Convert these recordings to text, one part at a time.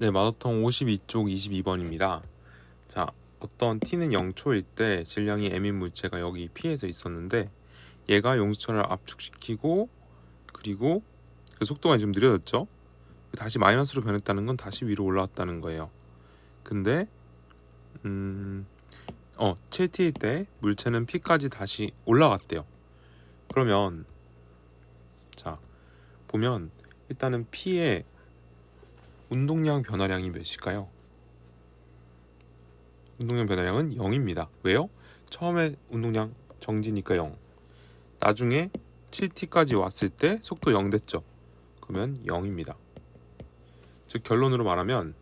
네, 마더통 52쪽 22번입니다. 자, 어떤 t는 0초일 때 질량이 m인 물체가 여기 P에서 있었는데 얘가 용수철을 압축시키고 그리고 그 속도가 좀 느려졌죠? 다시 마이너스로 변했다는 건 다시 위로 올라왔다는 거예요. 근데 음, 어, 7t일 때 물체는 P까지 다시 올라갔대요. 그러면 자, 보면 일단은 P의 운동량 변화량이 몇일까요? 운동량 변화량은 0입니다. 왜요? 처음에 운동량 정지니까 0. 나중에 7t까지 왔을 때 속도 0 됐죠. 그러면 0입니다. 즉 결론으로 말하면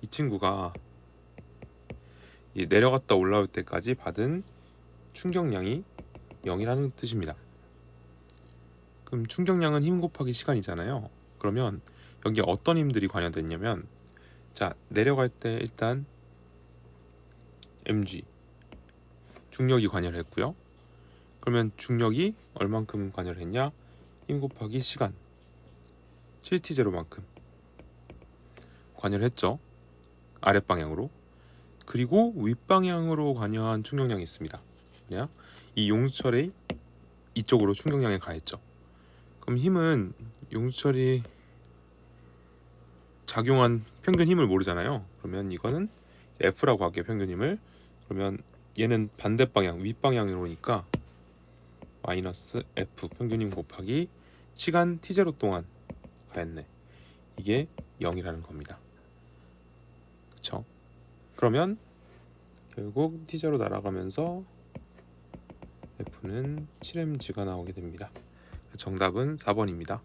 이 친구가 이 내려갔다 올라올 때까지 받은 충격량이 0이라는 뜻입니다. 그럼 충격량은 힘 곱하기 시간이잖아요. 그러면 여기 어떤 힘들이 관여됐냐면 자 내려갈 때 일단 mg 중력이 관여를 했고요. 그러면 중력이 얼만큼 관여를 했냐? 힘 곱하기 시간 7t 제로만큼 관여를 했죠. 아랫방향으로 그리고 윗방향으로 관여한 충격량이 있습니다. 이 용수철의 이쪽으로 충격량이 가했죠. 그럼 힘은 용수철이 작용한 평균 힘을 모르잖아요. 그러면 이거는 F라고 할게요. 평균 힘을. 그러면 얘는 반대 방향, 윗 방향으로니까 마이너스 F 평균 힘 곱하기 시간 t0 동안 가했네. 이게 0이라는 겁니다. 그쵸? 그러면 결국 t0 날아가면서 F는 7mg가 나오게 됩니다. 정답은 4번입니다.